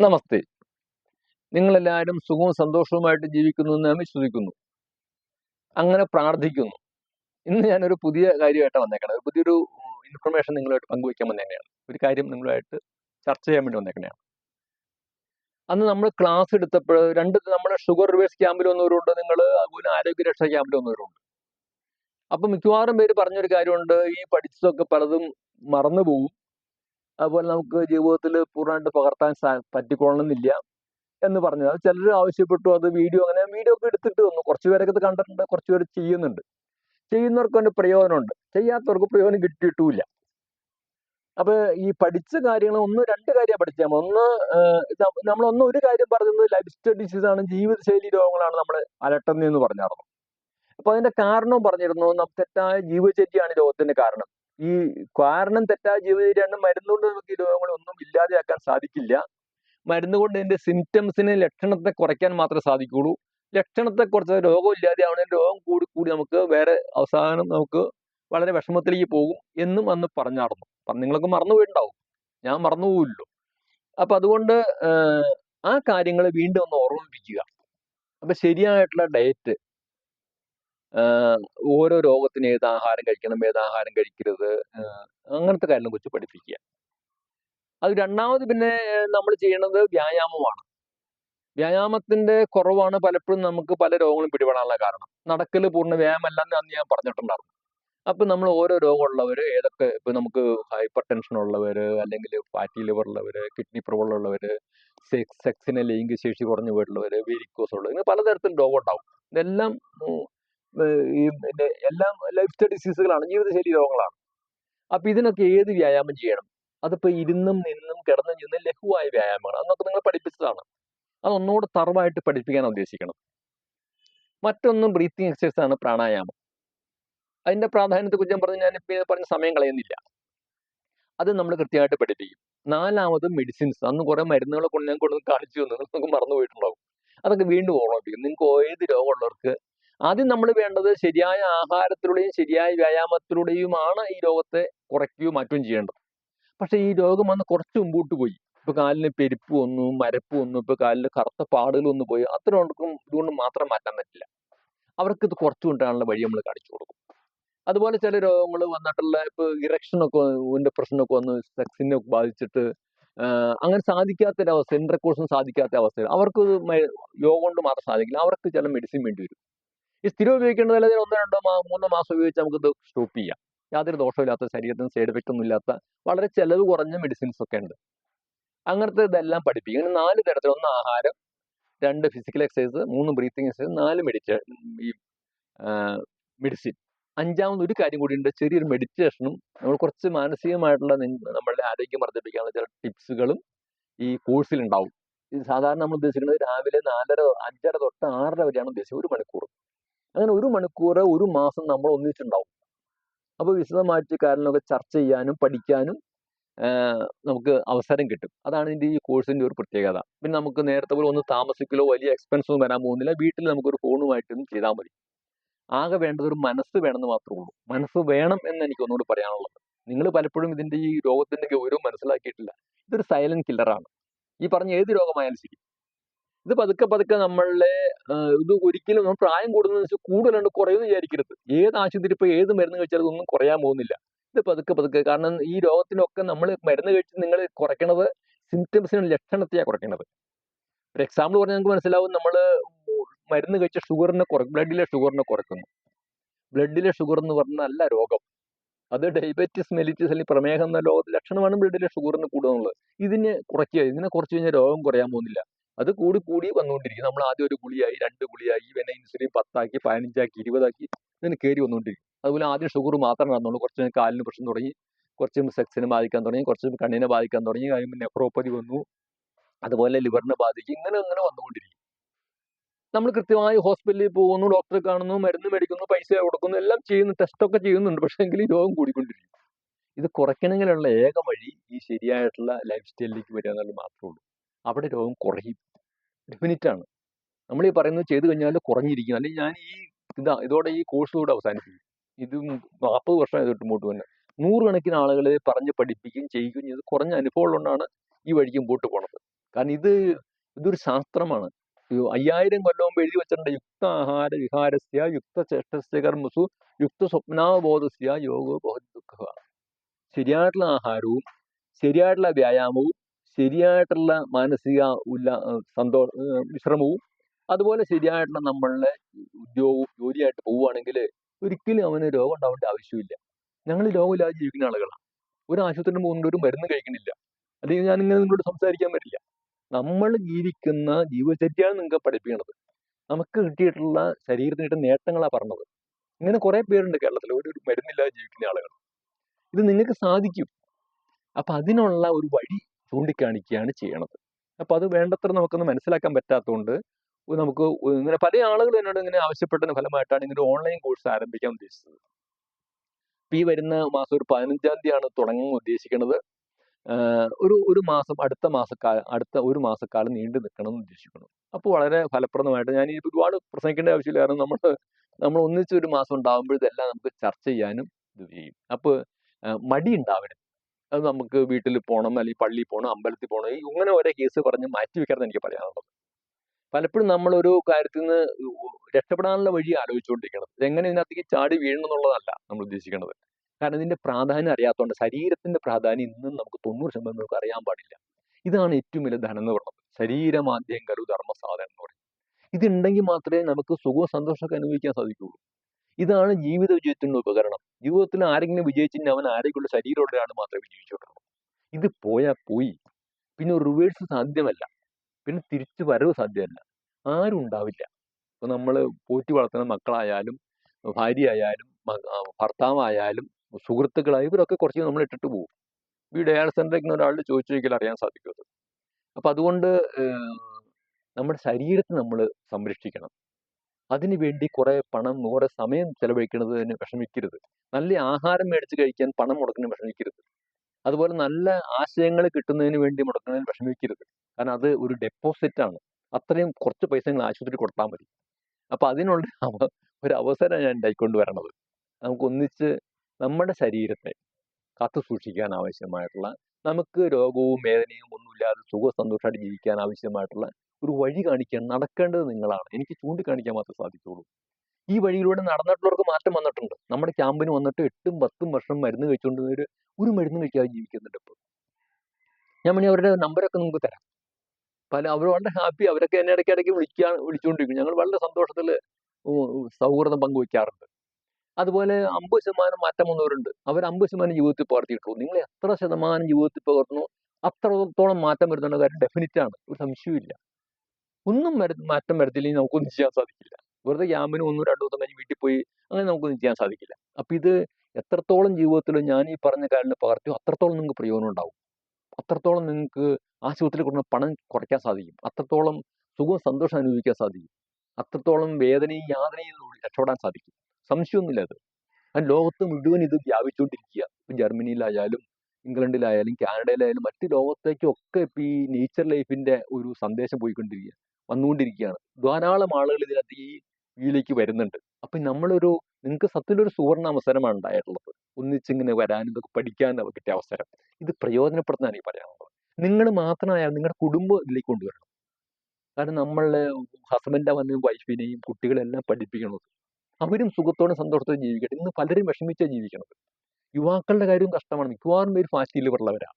നമസ്തേ. നിങ്ങളെല്ലാവരും സുഖവും സന്തോഷവുമായിട്ട് ജീവിക്കുന്നു എന്ന് ഞാൻ വിശ്വസിക്കുന്നു. അങ്ങനെ പ്രാർത്ഥിക്കുന്നു. ഇന്ന് ഞാനൊരു പുതിയ കാര്യമായിട്ട് വന്നേക്കണം ഒരു പുതിയൊരു ഇൻഫർമേഷൻ നിങ്ങളുമായിട്ട് പങ്കുവയ്ക്കാൻ വന്നേക്കണെയാണ്. ഒരു കാര്യം നിങ്ങളുമായിട്ട് ചർച്ച ചെയ്യാൻ വേണ്ടി വന്നേക്കണെയാണ്. അന്ന് നമ്മൾ ക്ലാസ് എടുത്തപ്പോൾ രണ്ട് നമ്മുടെ ഷുഗർ റിവേഴ്സ് ക്യാമ്പിൽ വന്നവരുണ്ട്. നിങ്ങൾ അതുപോലെ ആരോഗ്യരക്ഷാ ക്യാമ്പിൽ വന്നവരുണ്ട്. അപ്പൊ മിക്കവാറും പേര് പറഞ്ഞൊരു കാര്യമുണ്ട്. ഈ പഠിച്ചതൊക്കെ പലതും മറന്നു പോകും അതുപോലെ നമുക്ക് ജീവിതത്തിൽ പൂർണമായിട്ട് പകർത്താൻ പറ്റിക്കൊള്ളണമെന്നില്ല എന്ന് പറഞ്ഞു അത് ചിലർ ആവശ്യപ്പെട്ടു അത് വീഡിയോ അങ്ങനെ വീഡിയോ ഒക്കെ എടുത്തിട്ട് വന്നു. കുറച്ച് പേരൊക്കെ ഇത് കണ്ടിട്ടുണ്ട് കുറച്ച് പേര് ചെയ്യുന്നുണ്ട്. ചെയ്യുന്നവർക്ക് അതിന്റെ പ്രയോജനമുണ്ട്. ചെയ്യാത്തവർക്ക് പ്രയോജനം കിട്ടിയിട്ടുമില്ല. അപ്പൊ ഈ പഠിച്ച കാര്യങ്ങൾ ഒന്ന് രണ്ട് കാര്യം പഠിച്ചാൽ ഒന്ന് നമ്മൾ ഒന്ന് ഒരു കാര്യം പറഞ്ഞത് ലൈഫ് സ്റ്റൈൽ ഡിസീസ് ആണ് ജീവിതശൈലി രോഗങ്ങളാണ് നമ്മൾ അലട്ടുന്നതെന്ന് പറഞ്ഞായിരുന്നു. അപ്പൊ അതിന്റെ കാരണം പറഞ്ഞിരുന്നു തെറ്റായ ജീവിതചര്യയാണ് രോഗത്തിന്റെ കാരണം. ഈ കാരണം തെറ്റായ ജീവിതചര്യയാണ് മരുന്നുകൊണ്ട് നമുക്ക് ഈ രോഗങ്ങളൊന്നും ഇല്ലാതെയാക്കാൻ സാധിക്കില്ല. മരുന്ന് കൊണ്ട് ഇതിന്റെ സിംറ്റംസിനെ ലക്ഷണത്തെ കുറയ്ക്കാൻ മാത്രമേ സാധിക്കുള്ളൂ ലക്ഷണത്തെ കുറച്ച് രോഗം ഇല്ലാതെയാവണ രോഗം കൂടി കൂടി നമുക്ക് വേറെ അവസാനം നമുക്ക് വളരെ വിഷമത്തിലേക്ക് പോകും എന്നും അന്ന് പറഞ്ഞായിരുന്നു അപ്പം നിങ്ങളൊക്കെ മറന്നു പോയിട്ടുണ്ടാവും. ഞാൻ മറന്നു പോവില്ലല്ലോ അപ്പൊ അതുകൊണ്ട് ആ കാര്യങ്ങൾ വീണ്ടും ഒന്ന് ഓർമ്മിപ്പിക്കുക. അപ്പൊ ശരിയായിട്ടുള്ള ഡയറ്റ് ഓരോ രോഗത്തിന് ഏത് ആഹാരം കഴിക്കണം ഏത് ആഹാരം കഴിക്കരുത് അങ്ങനത്തെ കാര്യങ്ങൾ കൊച്ചു പഠിപ്പിക്കുക. അത് രണ്ടാമത് പിന്നെ നമ്മൾ ചെയ്യേണ്ടത് വ്യായാമമാണ്. വ്യായാമത്തിന്റെ കുറവാണ് പലപ്പോഴും നമുക്ക് പല രോഗങ്ങളും പിടിപെടാനുള്ള കാരണം. നടക്കൽ പൂർണ വ്യായാമം അല്ല എന്ന് ഞാൻ പറഞ്ഞിട്ടുണ്ടായിരുന്നു. അപ്പൊ നമ്മൾ ഓരോ രോഗമുള്ളവര് ഏതൊക്കെ ഇപ്പൊ നമുക്ക് ഹൈപ്പർ ടെൻഷൻ ഉള്ളവര് അല്ലെങ്കിൽ ഫാറ്റി ലിവർ ഉള്ളവര് കിഡ്നി പ്രോബ്ലം ഉള്ളവര് സെക്സ് സെക്സിനെ ലൈംഗിക ശേഷി കുറഞ്ഞു പോയിട്ടുള്ളവര് വെരിക്കോസ് ഉള്ളവർ ഇങ്ങനെ പലതരത്തിൽ രോഗം ഉണ്ടാവും. ഇതെല്ലാം ഈ പിന്നെ എല്ലാം ലൈഫ് സ്റ്റൈൽ ഡിസീസുകളാണ് ജീവിതശൈലി രോഗങ്ങളാണ്. അപ്പൊ ഇതിനൊക്കെ ഏത് വ്യായാമം ചെയ്യണം? അതിപ്പോ ഇരുന്നും നിന്നും കിടന്നും ചെന്ന് ലഘുവായ വ്യായാമമാണ്. അന്നൊക്കെ നിങ്ങൾ പഠിപ്പിച്ചതാണ്. അത് ഒന്നുകൂടെ തറവായിട്ട് പഠിപ്പിക്കാൻ ഉദ്ദേശിക്കണം. മറ്റൊന്ന് ബ്രീത്തിങ് എക്സസൈസ് ആണ് പ്രാണായാമം. അതിന്റെ പ്രാധാന്യത്തെ കുറിച്ച് ഞാൻ പറഞ്ഞു ഞാൻ പറഞ്ഞ സമയം കളയുന്നില്ല. അത് നമ്മൾ കൃത്യമായിട്ട് പഠിപ്പിക്കും. നാലാമത് മെഡിസിൻസ് അന്ന് കുറെ മരുന്നുകളെ കൊണ്ട് ഞാൻ കൊണ്ട് കാണിച്ചു തന്നു. നിങ്ങൾക്ക് മറന്നു പോയിട്ടുണ്ടാവും അതൊക്കെ വീണ്ടും ഓർമ്മിപ്പിക്കും. നിങ്ങൾക്ക് ഏത് രോഗമുള്ളവർക്ക് ആദ്യം നമ്മൾ വേണ്ടത് ശരിയായ ആഹാരത്തിലൂടെയും ശരിയായ വ്യായാമത്തിലൂടെയുമാണ് ഈ രോഗത്തെ കുറയ്ക്കുകയും മാറ്റുകയും ചെയ്യേണ്ടത്. പക്ഷെ ഈ രോഗം വന്ന് കുറച്ച് മുമ്പോട്ട് പോയി. ഇപ്പൊ കാലിന് പെരുപ്പ് വന്നു മരപ്പ് വന്നു ഇപ്പൊ കാലിൽ കറുത്ത പാടുകൾ വന്നു പോയി അത്രയൊന്നും ഇതുകൊണ്ട് മാത്രം മാറ്റാൻ പറ്റില്ല. അവർക്ക് ഇത് കുറച്ചു വഴി നമ്മൾ കാണിച്ചു കൊടുക്കും. അതുപോലെ ചില രോഗങ്ങൾ വന്നിട്ടുള്ള ഇപ്പൊ ഇറക്ഷനൊക്കെ ഇതിന്റെ പ്രശ്നമൊക്കെ വന്ന് സെക്സിനെ ബാധിച്ചിട്ട് അങ്ങനെ സാധിക്കാത്തൊരവസ്ഥ ഇൻട്രക്കോഴ്സും സാധിക്കാത്ത അവസ്ഥ അവർക്ക് യോഗ കൊണ്ട് മാത്രം സാധിക്കില്ല. അവർക്ക് ചില മെഡിസിൻ വേണ്ടി വരും. ഈ സ്ഥിരം ഉപയോഗിക്കേണ്ടത് അല്ലെങ്കിൽ ഒന്നോ രണ്ടോ മൂന്നോ മാസം ഉപയോഗിച്ച് നമുക്ക് ഇത് സ്റ്റോപ്പ് ചെയ്യാം. യാതൊരു ദോഷമില്ലാത്ത ശരീരത്തിന് സൈഡ് എഫക്റ്റ് ഒന്നും ഇല്ലാത്ത വളരെ ചെലവ് കുറഞ്ഞ മെഡിസിൻസ് ഒക്കെ ഉണ്ട്. അങ്ങനത്തെ ഇതെല്ലാം പഠിപ്പിക്കും. ഇങ്ങനെ നാല് തരത്തിൽ ഒന്ന് ആഹാരം രണ്ട് ഫിസിക്കൽ എക്സസൈസ് മൂന്ന് ബ്രീത്തിങ് എക്സസൈസ് നാല് മെഡിറ്റേ ഈ മെഡിസിൻ അഞ്ചാമത് ഒരു കാര്യം കൂടി ഉണ്ട്. ചെറിയൊരു മെഡിറ്റേഷനും നമ്മൾ കുറച്ച് മാനസികമായിട്ടുള്ള നമ്മളുടെ ആരോഗ്യം വർദ്ധിപ്പിക്കാനുള്ള ചില ടിപ്സുകളും ഈ കോഴ്സിൽ ഉണ്ടാവും. സാധാരണ നമ്മൾ ഉദ്ദേശിക്കുന്നത് രാവിലെ നാലര അഞ്ചര തൊട്ട് ആറര വരെയാണ് ഉദ്ദേശിച്ചത്. ഒരു മണിക്കൂർ. അങ്ങനെ ഒരു മണിക്കൂർ ഒരു മാസം നമ്മൾ ഒന്നിച്ചുണ്ടാവും അപ്പോൾ വിശദമായിട്ട് കാര്യങ്ങളൊക്കെ ചർച്ച ചെയ്യാനും പഠിക്കാനും നമുക്ക് അവസരം കിട്ടും. അതാണ് ഇതിന്റെ ഈ കോഴ്സിന്റെ ഒരു പ്രത്യേകത. പിന്നെ നമുക്ക് നേരത്തെ പോലെ ഒന്ന് താമസിക്കലോ വലിയ എക്സ്പെൻസ് ഒന്നും വരാൻ പോകുന്നില്ല. വീട്ടിൽ നമുക്കൊരു ഫോണുമായിട്ടൊന്നും ചെയ്താൽ മതി. ആകെ വേണ്ടത് ഒരു മനസ്സ് വേണമെന്ന് മാത്രമേ ഉള്ളൂ. മനസ്സ് വേണം എന്ന് എനിക്ക് ഒന്നുകൂടി പറയാനുള്ളത്. നിങ്ങൾ പലപ്പോഴും ഇതിന്റെ ഈ രോഗത്തിന്റെ ഗൗരവം മനസ്സിലാക്കിയിട്ടില്ല. ഇതൊരു സൈലന്റ് കില്ലറാണ് ഈ പറഞ്ഞ ഏത് രോഗമായാലും ശരി. ഇത് പതുക്കെ പതുക്കെ നമ്മളുടെ ഇത് ഒരിക്കലും നമ്മൾ പ്രായം കൂടുന്നതെന്ന് വെച്ചാൽ കൂടുതലുണ്ട് കുറയുമെന്ന് വിചാരിക്കരുത്. ഏത് ആശുപത്രി ഇപ്പോൾ ഏത് മരുന്ന് കഴിച്ചാലും ഒന്നും കുറയാൻ പോകുന്നില്ല. ഇത് പതുക്കെ പതുക്കെ കാരണം ഈ രോഗത്തിനൊക്കെ നമ്മൾ മരുന്ന് കഴിച്ച് നിങ്ങൾ കുറയ്ക്കണത് സിംറ്റംസിനും ലക്ഷണത്തെയാണ് കുറയ്ക്കണത്. ഒരു എക്സാമ്പിൾ പറഞ്ഞാൽ നിങ്ങൾക്ക് മനസ്സിലാവും നമ്മൾ മരുന്ന് കഴിച്ച ഷുഗറിനെ കുറയ്ക്കും ബ്ലഡിലെ ഷുഗറിനെ കുറയ്ക്കുന്നു ബ്ലഡിലെ ഷുഗർ എന്ന് പറഞ്ഞാൽ അല്ല രോഗം. അത് ഡയബറ്റിസ് മെലിറ്റിസ് അല്ലെങ്കിൽ പ്രമേഹം എന്ന രോഗത്തിന്റെ ലക്ഷണമാണ് ബ്ലഡിലെ ഷുഗറിന് കൂടുക എന്നുള്ളത്. ഇതിനെ കുറയ്ക്കുക ഇതിനെ കുറച്ച് കഴിഞ്ഞാൽ രോഗം കുറയാൻ പോകുന്നില്ല. അത് കൂടി കൂടി വന്നുകൊണ്ടിരിക്കും. നമ്മൾ ആദ്യം ഒരു ഗുളിയായി രണ്ട് ഗുളിയായി പിന്നെ ഇൻസുലിൻ പത്താക്കി പതിനഞ്ചാക്കി ഇരുപതാക്കി ഇതിന് കയറി വന്നുകൊണ്ടിരിക്കും. അതുപോലെ ആദ്യം ഷുഗർ മാത്രം നടന്നുള്ളൂ കുറച്ച് കാലിന് പ്രശ്നം തുടങ്ങി കുറച്ച് സെക്സിനെ ബാധിക്കാൻ തുടങ്ങി കുറച്ച് കണ്ണിനെ ബാധിക്കാൻ തുടങ്ങി കഴിയുമ്പോൾ നെഫ്രോപ്പതി വന്നു. അതുപോലെ ലിവറിനെ ബാധിക്കും. ഇങ്ങനെ ഇങ്ങനെ വന്നുകൊണ്ടിരിക്കും. നമ്മൾ കൃത്യമായി ഹോസ്പിറ്റലിൽ പോകുന്നു ഡോക്ടറെ കാണുന്നു മരുന്ന് മേടിക്കുന്നു പൈസ കൊടുക്കുന്നു എല്ലാം ചെയ്യുന്നു ടെസ്റ്റൊക്കെ ചെയ്യുന്നുണ്ട്. പക്ഷേ എങ്കിലും രോഗം കൂടിക്കൊണ്ടിരിക്കും. ഇത് കുറയ്ക്കണമെങ്കിലുള്ള ഏക വഴി ഈ ശരിയായിട്ടുള്ള ലൈഫ് സ്റ്റൈലിലേക്ക് വരിക എന്നുള്ളത് മാത്രമേ ഉള്ളൂ. അവിടെ രോഗം കുറയും. ഡെഫിനറ്റാണ് നമ്മൾ ഈ പറയുന്നത് ചെയ്തു കഴിഞ്ഞാൽ കുറഞ്ഞിരിക്കും. അല്ലെങ്കിൽ ഞാൻ ഈ ഇതാ ഇതോടെ ഈ കോഴ്സിലൂടെ അവസാനിപ്പിക്കും. ഇത് നാൽപ്പത് വർഷം ഇതിട്ട് മുമ്പോട്ട് തന്നെ നൂറുകണക്കിന് ആളുകളെ പറഞ്ഞ് പഠിപ്പിക്കുകയും ചെയ്യുകയും ചെയ്ത് കുറഞ്ഞ അനുഭവം കൊണ്ടാണ് ഈ വഴിക്ക് മുമ്പോട്ട് പോണത്. കാരണം ഇത് ഇതൊരു ശാസ്ത്രമാണ്. അയ്യായിരം കൊല്ലം മുമ്പ് എഴുതി വെച്ചിട്ടുണ്ട് യുക്ത ആഹാര വിഹാരസ്യ യുക്ത ചേഷ്ടസ്യ കർമ്മസു യുക്ത സ്വപ്നാവബോധസ്യ യോഗോ ബോധ ദുഃഖ ശരിയായിട്ടുള്ള ആഹാരവും ശരിയായിട്ടുള്ള വ്യായാമവും ശരിയായിട്ടുള്ള മാനസിക ഉല്ല സന്തോ വിശ്രമവും അതുപോലെ ശരിയായിട്ടുള്ള നമ്മളുടെ ഉദ്യോഗവും ജോലിയായിട്ട് പോവുകയാണെങ്കിൽ ഒരിക്കലും അവന് രോഗം ഉണ്ടാവേണ്ട ആവശ്യമില്ല. ഞങ്ങൾ രോഗമില്ലാതെ ജീവിക്കുന്ന ആളുകളാണ് ഒരു ആശുപത്രിയിൽ പോകുന്നുണ്ട് ഒരു മരുന്ന് കഴിക്കണില്ല അല്ലെങ്കിൽ ഞാൻ ഇങ്ങനെ നിങ്ങളോട് സംസാരിക്കാൻ പറ്റില്ല. നമ്മൾ ജീവിക്കുന്ന ജീവചര്യയാണ് നിങ്ങൾക്ക് പഠിപ്പിക്കുന്നത് നമുക്ക് കിട്ടിയിട്ടുള്ള ശരീരത്തിന് കിട്ടുന്ന നേട്ടങ്ങളാണ് പറഞ്ഞത്. ഇങ്ങനെ കുറെ പേരുണ്ട് കേരളത്തിൽ. ഒരു മരുന്നില്ലാതെ ജീവിക്കുന്ന ആളുകൾ. ഇത് നിങ്ങൾക്ക് സാധിക്കും. അപ്പൊ അതിനുള്ള ഒരു വഴി ചൂണ്ടിക്കാണിക്കുകയാണ് ചെയ്യണത്. അപ്പൊ അത് വേണ്ടത്ര നമുക്കൊന്ന് മനസ്സിലാക്കാൻ പറ്റാത്തതുകൊണ്ട് നമുക്ക് ഇങ്ങനെ പല ആളുകൾ എന്നോട് ഇങ്ങനെ ആവശ്യപ്പെട്ടതിന് ഫലമായിട്ടാണ് ഇങ്ങനെ ഓൺലൈൻ കോഴ്സ് ആരംഭിക്കാൻ ഉദ്ദേശിച്ചത്. ഈ വരുന്ന മാസം ഒരു പതിനഞ്ചാം തീയതിയാണ് തുടങ്ങാൻ ഉദ്ദേശിക്കുന്നത് ഒരു ഒരു മാസം അടുത്ത മാസക്കാലം അടുത്ത ഒരു മാസക്കാലം നീണ്ടു നിൽക്കണം എന്ന് ഉദ്ദേശിക്കുന്നു. അപ്പോൾ വളരെ ഫലപ്രദമായിട്ട് ഞാൻ ഇനി ഒരുപാട് പ്രസംഗിക്കേണ്ട ആവശ്യമില്ല. കാരണം നമ്മൾ നമ്മൾ ഒന്നിച്ച് ഒരു മാസം ഉണ്ടാകുമ്പോൾ ഇതെല്ലാം നമുക്ക് ചർച്ച ചെയ്യാനും ഇത് ചെയ്യും. അപ്പോൾ മടി ഉണ്ടാവരുത്. അത് നമുക്ക് വീട്ടിൽ പോകണം അല്ലെങ്കിൽ പള്ളിയിൽ പോകണം അമ്പലത്തിൽ പോകണം ഇങ്ങനെ ഓരോ കേസ് പറഞ്ഞ് മാറ്റി വെക്കണം എനിക്ക് പറയാനുള്ളത്. പലപ്പോഴും നമ്മൾ ഒരു കാര്യത്തിൽ നിന്ന് രക്ഷപ്പെടാനുള്ള വഴി ആലോചിച്ചുകൊണ്ടിരിക്കണം. എങ്ങനെ ഇതിനകത്തേക്ക് ചാടി വീഴണം എന്നുള്ളതല്ല നമ്മൾ ഉദ്ദേശിക്കുന്നത് കാരണം ഇതിന്റെ പ്രാധാന്യം അറിയാത്തതുകൊണ്ട് ശരീരത്തിന്റെ പ്രാധാന്യം ഇന്നും നമുക്ക് തൊണ്ണൂറ് ശതമാനം നമുക്ക് അറിയാൻ പാടില്ല. ഇതാണ് ഏറ്റവും വലിയ ധനം എന്ന് പറയുന്നത്. ശരീരമാദ്യം കരു ധർമ്മസാധനം എന്ന് പറയുന്നത്. ഇതുണ്ടെങ്കിൽ മാത്രമേ നമുക്ക് സുഖവും സന്തോഷമൊക്കെ അനുഭവിക്കാൻ സാധിക്കുകയുള്ളൂ. ഇതാണ് ജീവിത വിജയത്തിനുള്ള ഉപകരണം. ജീവിതത്തിൽ ആരെങ്കിലും വിജയിച്ചിട്ടുണ്ടെങ്കിൽ അവൻ ആരെങ്കിലും ശരീരമുള്ളതാണ് മാത്രമേ വിജയിച്ചിട്ടുള്ളൂ ഇത് പോയാൽ പോയി. പിന്നെ റിവേഴ്സ് സാധ്യമല്ല. പിന്നെ തിരിച്ചു വരവ് സാധ്യമല്ല. ആരും ഉണ്ടാവില്ല. ഇപ്പൊ നമ്മൾ പോറ്റി വളർത്തുന്ന മക്കളായാലും ഭാര്യയായാലും ഭർത്താവായാലും സുഹൃത്തുക്കളായാലും ഇവരൊക്കെ കുറച്ച് നമ്മൾ ഇട്ടിട്ട് പോകും ഈ ഡയാലിസ് സെന്ററിൽ ഒരാളുടെ ചോദിച്ചു നോക്കിയാൽ അറിയാൻ സാധിക്കും അപ്പം അപ്പൊ അതുകൊണ്ട് നമ്മുടെ ശരീരത്തെ നമ്മൾ സംരക്ഷിക്കണം. അതിനു വേണ്ടി കുറെ പണം കുറെ സമയം ചെലവഴിക്കുന്നതിന് വിഷമിക്കരുത്. നല്ല ആഹാരം മേടിച്ച് കഴിക്കാൻ പണം മുടക്കുന്നതിന് വിഷമിക്കരുത്. അതുപോലെ നല്ല ആശയങ്ങൾ കിട്ടുന്നതിന് വേണ്ടി മുടക്കുന്നതിന് വിഷമിക്കരുത്. കാരണം അത് ഒരു ഡെപ്പോസിറ്റ് ആണ്. അത്രയും കുറച്ച് പൈസ നിങ്ങൾ ആശുപത്രി കൊടുത്താൽ മതി. അപ്പൊ അതിനുള്ള ഒരു അവസരം ഞാൻ ഉണ്ടായിക്കൊണ്ട് വരണത്. നമുക്ക് ഒന്നിച്ച് നമ്മുടെ ശരീരത്തെ കാത്തു സൂക്ഷിക്കാൻ ആവശ്യമായിട്ടുള്ള നമുക്ക് രോഗവും വേദനയും ഒന്നുമില്ലാതെ സുഖ സന്തോഷമായിട്ട് ജീവിക്കാൻ ആവശ്യമായിട്ടുള്ള ഒരു വഴി കാണിക്കാൻ നടക്കേണ്ടത് നിങ്ങളാണ്. എനിക്ക് ചൂണ്ടിക്കാണിക്കാൻ മാത്രമേ സാധിക്കുള്ളൂ ഈ വഴിയിലൂടെ നടന്നിട്ടുള്ളവർക്ക് മാറ്റം വന്നിട്ടുണ്ട്. നമ്മുടെ ക്യാമ്പിന് വന്നിട്ട് എട്ടും പത്തും വർഷം മരുന്ന് കഴിച്ചുകൊണ്ടിരുന്നവർ ഒരു മരുന്ന് കഴിക്കാതെ ജീവിക്കുന്നുണ്ട് ഇപ്പോൾ. ഞാൻ വേണമെങ്കിൽ അവരുടെ നമ്പരൊക്കെ നിങ്ങൾക്ക് തരാം. പല അവർ വളരെ ഹാപ്പി അവരൊക്കെ എന്നെ ഇടയ്ക്കിടയ്ക്ക് വിളിക്കാൻ വിളിച്ചുകൊണ്ടിരിക്കും. ഞങ്ങൾ വളരെ സന്തോഷത്തിൽ സൗഹൃദം പങ്കുവയ്ക്കാറുണ്ട് അതുപോലെ അമ്പത് ശതമാനം മാറ്റം വന്നവരുണ്ട്. അവർ അമ്പത് ശതമാനം ജീവിതത്തിൽ പകർത്തിയിട്ടുള്ളൂ. നിങ്ങൾ എത്ര ശതമാനം ജീവിതത്തിൽ പകർത്തുന്നു അത്രത്തോളം മാറ്റം വരുന്നുള്ള കാര്യം ഡെഫിനറ്റ് ആണ്. ഒരു സംശയമില്ല ഒന്നും മാറ്റം വരത്തില്ലെങ്കിൽ നമുക്കൊന്നും ചെയ്യാൻ സാധിക്കില്ല. വെറുതെ ക്യാമ്പിന് ഒന്നും രണ്ടു ദിവസം കഴിഞ്ഞ് വീട്ടിൽ പോയി അങ്ങനെ നമുക്കൊന്നും ചെയ്യാൻ സാധിക്കില്ല. അപ്പൊ ഇത് എത്രത്തോളം ജീവിതത്തിൽ ഞാൻ ഈ പറഞ്ഞ കാര്യം പകർത്തിയോ അത്രത്തോളം നിങ്ങൾക്ക് പ്രയോജനം ഉണ്ടാവും. അത്രത്തോളം നിങ്ങൾക്ക് ആശുപത്രിയിൽ കൊടുക്കുന്ന പണം കുറയ്ക്കാൻ സാധിക്കും. അത്രത്തോളം സുഖവും സന്തോഷം അനുഭവിക്കാൻ സാധിക്കും. അത്രത്തോളം വേദനയും യാതനയും രക്ഷപ്പെടാൻ സാധിക്കും. സംശയമൊന്നുമില്ല അത്. അത് ലോകത്ത് മുഴുവൻ ഇത് വ്യാപിച്ചുകൊണ്ടിരിക്കുക. ഇപ്പൊ ജർമ്മനിയിലായാലും ഇംഗ്ലണ്ടിലായാലും കാനഡയിലായാലും മറ്റ് ലോകത്തേക്കൊക്കെ ഇപ്പൊ ഈ നേച്ചർ ലൈഫിന്റെ ഒരു സന്ദേശം പോയിക്കൊണ്ടിരിക്കുക. വന്നുകൊണ്ടിരിക്കുകയാണ്. ധാരാളം ആളുകൾ ഇതിനകത്ത് ഈ ഇതിലേക്ക് വരുന്നുണ്ട്. അപ്പൊ നമ്മളൊരു നിങ്ങൾക്ക് സത്യത്തിലൊരു സുവർണ അവസരമാണ് ഉണ്ടായിട്ടുള്ളത്. ഒന്നിച്ചിങ്ങനെ വരാനും ഇതൊക്കെ പഠിക്കാനും കിട്ടിയ അവസരം. ഇത് പ്രയോജനപ്പെടുത്താൻ എനിക്ക് പറയാനുള്ളത് നിങ്ങൾ മാത്രമായാലും നിങ്ങളുടെ കുടുംബം ഇതിലേക്ക് കൊണ്ടുവരണം. കാരണം നമ്മളെ ഹസ്ബൻഡ് വന്ന വൈഫിനെയും കുട്ടികളെല്ലാം പഠിപ്പിക്കണത് അവരും സുഖത്തോടെ സന്തോഷത്തോടെ ജീവിക്കട്ടെ. ഇന്ന് പലരും വിഷമിച്ചാണ് ജീവിക്കണത് യുവാക്കളുടെ കാര്യവും കഷ്ടമാണ്. മിക്കവാറും പേര് ഫാസ്റ്റ് ഉള്ളവരാണ്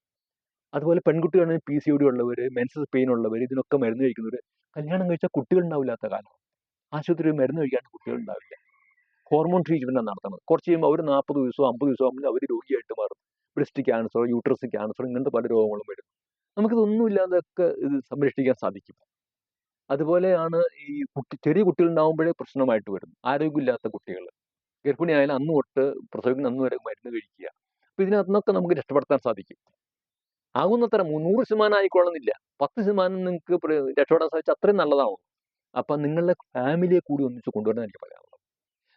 അതുപോലെ പെൺകുട്ടികളാണെങ്കിൽ പി സി ഒ ഡി ഉള്ളവർ മെൻസസ് പെയിൻ ഉള്ളവർ ഇതിനൊക്കെ മരുന്ന് കഴിക്കുന്നവർ കല്യാണം കഴിച്ചാൽ കുട്ടികൾ ഉണ്ടാവില്ലാത്ത കാലം. ആശുപത്രിയിൽ മരുന്ന് കഴിക്കാണ്ട് കുട്ടികൾ ഉണ്ടാവില്ല ഹോർമോൺ ട്രീറ്റ്മെന്റാണ് നടത്തുന്നത്. കുറച്ച് കഴിയുമ്പോൾ അവർ നാൽപ്പത് ദിവസമോ അമ്പത് ദിവസമോ ആകുമ്പോൾ അവർ രോഗിയായിട്ട് മാറും. ബ്രസ്റ്റ് ക്യാൻസർ യൂട്രസ് ക്യാൻസർ ഇങ്ങനത്തെ പല രോഗങ്ങളും വരും. നമുക്കിതൊന്നും ഇല്ലാതൊക്കെ ഇത് സംരക്ഷിക്കാൻ സാധിക്കും. അതുപോലെയാണ് ഈ കുട്ടി ചെറിയ കുട്ടികൾ ഉണ്ടാകുമ്പോഴേ പ്രശ്നമായിട്ട് വരും ആരോഗ്യമില്ലാത്ത കുട്ടികൾ ഗർഭിണിയായാലും അന്ന് തൊട്ട് പ്രസവിക്കുന്ന അന്ന് വരെ മരുന്ന് കഴിക്കുക. അപ്പോൾ ഇതിനകത്തുനിന്നൊക്കെ നമുക്ക് രക്ഷപ്പെടുത്താൻ സാധിക്കും. ആകുന്നത്ര നൂറ് ശതമാനം ആയിക്കൊള്ളുന്നില്ല പത്ത് ശതമാനം നിങ്ങൾക്ക് രക്ഷപ്പെടാൻ സാധിച്ചാൽ അത്രയും നല്ലതാവും. അപ്പം നിങ്ങളുടെ ഫാമിലിയെ കൂടി ഒന്നിച്ച് കൊണ്ടുവരണം എനിക്ക് പറയാനുള്ളത്.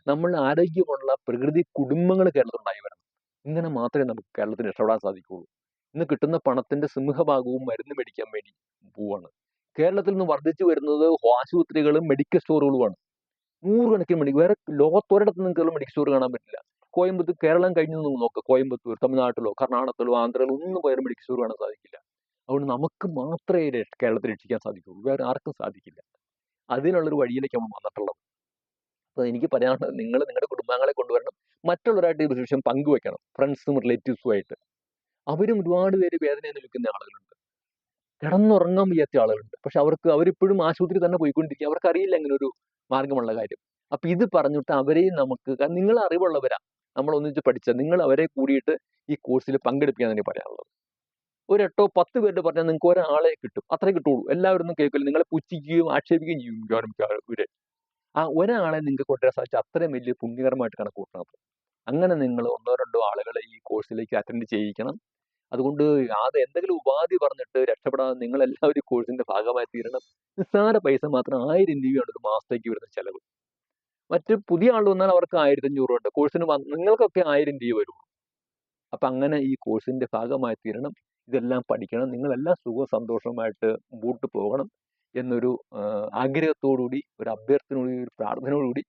നമ്മൾ ആരോഗ്യമുള്ള പ്രകൃതി കുടുംബങ്ങൾ കേരളത്തിൽ ഉണ്ടായി വരണം. ഇങ്ങനെ മാത്രമേ നമുക്ക് കേരളത്തിൽ രക്ഷപ്പെടാൻ സാധിക്കുകയുള്ളൂ. ഇന്ന് കിട്ടുന്ന പണത്തിന്റെ സിംഹഭാഗവും മരുന്ന് മേടിക്കാൻ വേണ്ടി പോവാണ്. കേരളത്തിൽ നിന്ന് വർദ്ധിച്ചു വരുന്നത് ആശുപത്രികളും മെഡിക്കൽ സ്റ്റോറുകളുമാണ്. നൂറുകണക്കിന് മെഡിക്കൽ വേറെ ലോകത്തൊരിടത്ത് നിങ്ങൾക്ക് മെഡിക്കൽ സ്റ്റോർ കാണാൻ പറ്റില്ല. കോയമ്പത്തൂർ കേരളം കഴിഞ്ഞു നിന്ന് നോക്കുക കോയമ്പത്തൂർ തമിഴ്നാട്ടിലോ കർണാടകത്തിലോ ആന്ധ്രയിലോ ഒന്നും പോയാലും മെഡിക്കൽ സ്റ്റോർ കാണാൻ സാധിക്കില്ല. അതുകൊണ്ട് നമുക്ക് മാത്രമേ കേരളത്തിൽ കേരളത്തെ രക്ഷിക്കാൻ സാധിക്കുള്ളൂ. വേറെ ആർക്കും സാധിക്കില്ല. അതിനുള്ളൊരു വഴിയിലേക്ക് നമ്മൾ വന്നിട്ടുള്ളത്. അപ്പോൾ എനിക്ക് പറയാനുള്ളത് നിങ്ങൾ നിങ്ങളുടെ കുടുംബാംഗങ്ങളെ കൊണ്ടുവരണം. മറ്റുള്ളവരായിട്ട് ഈ വിഷയം പങ്കുവെക്കണം. ഫ്രണ്ട്സും റിലേറ്റീവ്സുമായിട്ട് അവരും ഒരുപാട് പേര് വേദന അനുഭവിക്കുന്ന ആളുകളുണ്ട്. കിടന്നുറങ്ങാൻ വയ്യാത്ത ആളുകളുണ്ട്. പക്ഷെ അവർക്ക് അവരിപ്പോഴും ആശുപത്രി തന്നെ പോയിക്കൊണ്ടിരിക്കുക. അവർക്കറിയില്ല അങ്ങനെ ഒരു മാർഗമുള്ള കാര്യം. അപ്പൊ ഇത് പറഞ്ഞിട്ട് അവരെയും നമുക്ക് നിങ്ങൾ അറിവുള്ളവരാ നമ്മൾ ഒന്നിച്ച് പഠിച്ച നിങ്ങൾ അവരെ കൂടിയിട്ട് ഈ കോഴ്സിൽ പങ്കെടുപ്പിക്കാൻ തന്നെ പറയാനുള്ളത്. ഒരു എട്ടോ പത്ത് പേരുടെ പറഞ്ഞാൽ നിങ്ങൾക്ക് ഒരാളെ കിട്ടും. അത്രേ കിട്ടുള്ളൂ. എല്ലാവരും കേൾക്കില്ല. നിങ്ങളെ പുച്ഛിക്കുകയും ആക്ഷേപിക്കുകയും ചെയ്യും. ഗവൺമെന്റ് ആ ഒരാളെ നിങ്ങൾക്ക് കൊണ്ടുവരാൻ സാധിച്ച അത്രയും വലിയ പുണ്യകരമായിട്ട് കണക്ക് കൂട്ടണം അങ്ങനെ നിങ്ങൾ ഒന്നോ രണ്ടോ ആളുകളെ ഈ കോഴ്സിലേക്ക് അറ്റൻഡ് ചെയ്യിക്കണം. അതുകൊണ്ട് അത് എന്തെങ്കിലും ഉപാധി പറഞ്ഞിട്ട് രക്ഷപ്പെടാതെ നിങ്ങൾ എല്ലാവരും കോഴ്സിന്റെ ഭാഗമായി തീരണം. നിസ്സാര പൈസ മാത്രം ആയിരം രൂപയാണ് ഒരു മാസത്തേക്ക് വരുന്ന ചെലവ്. മറ്റ് പുതിയ ആൾ വന്നാൽ അവർക്ക് ആയിരത്തി അഞ്ഞൂറ് ഉണ്ട്. കോഴ്സിന് നിങ്ങൾക്കൊക്കെ ആയിരം രൂപ വരുള്ളൂ. അപ്പൊ അങ്ങനെ ഈ കോഴ്സിന്റെ ഭാഗമായി തീരണം. ഇതെല്ലാം പഠിക്കണം. നിങ്ങളെല്ലാം സുഖ സന്തോഷമായിട്ട് മുമ്പോട്ട് പോകണം എന്നൊരു ആഗ്രഹത്തോടുകൂടി ഒരു അഭ്യർത്ഥനയോടുകൂടി ഒരു പ്രാർത്ഥനയോടുകൂടി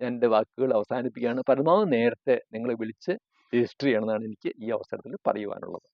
ഞാൻ എന്റെ വാക്കുകൾ അവസാനിപ്പിക്കുകയാണ്. പരമാവധി നേരത്തെ നിങ്ങളെ വിളിച്ച് രജിസ്റ്റർ ചെയ്യണമെന്നാണ് എനിക്ക് ഈ അവസരത്തിൽ പറയുവാനുള്ളത്.